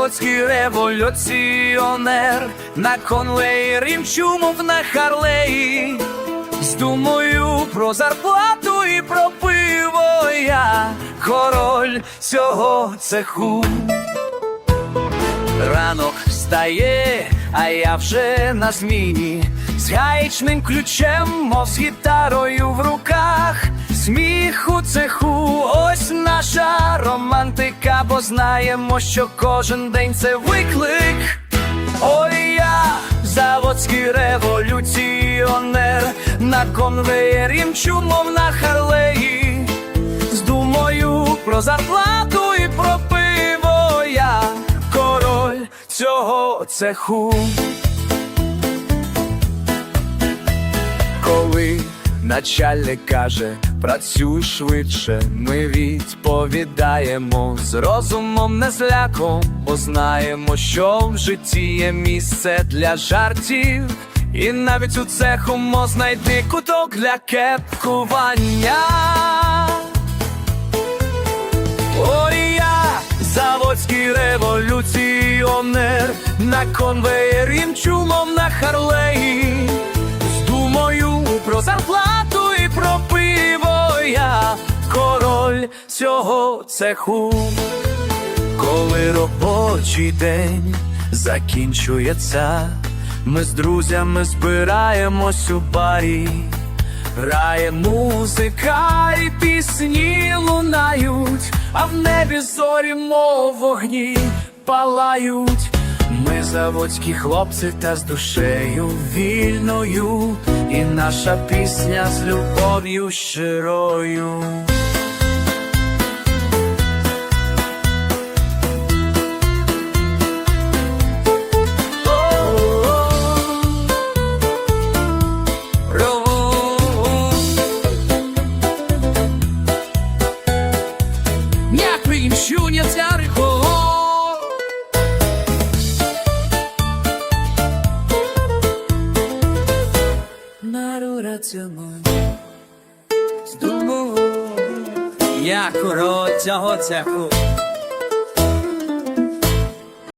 заводський революціонер, на конвеєрі мчумов на харлеї. Здумаю про зарплату і про пиво я король цього цеху. Ранок встає, а я вже на зміні з гаєчним ключем, мов з гітарою в руках. Сміх у цеху, романтика, бо знаємо, що кожен день це виклик. Ой, я заводський революціонер, на конвеєрі мчу, мов на харлеї. З думою про зарплату і про пиво я король цього цеху. Начальник каже, працюй швидше, ми відповідаємо з розумом, не зляком, бо знаємо, що в житті є місце для жартів. І навіть у цеху мо знайти куток для кепкування. Ой, я заводський революціонер, на конвеєрі мчу, мов на харлеї. Король цього цеху. Коли робочий день закінчується, ми з друзями збираємось у барі, грає музика і пісні лунають, а в небі зорі, мов вогні палають. Ми заводські хлопці та з душею вільною, і наша пісня з любов'ю щирою. Ця цярико цьому Здуму Я король цього цеху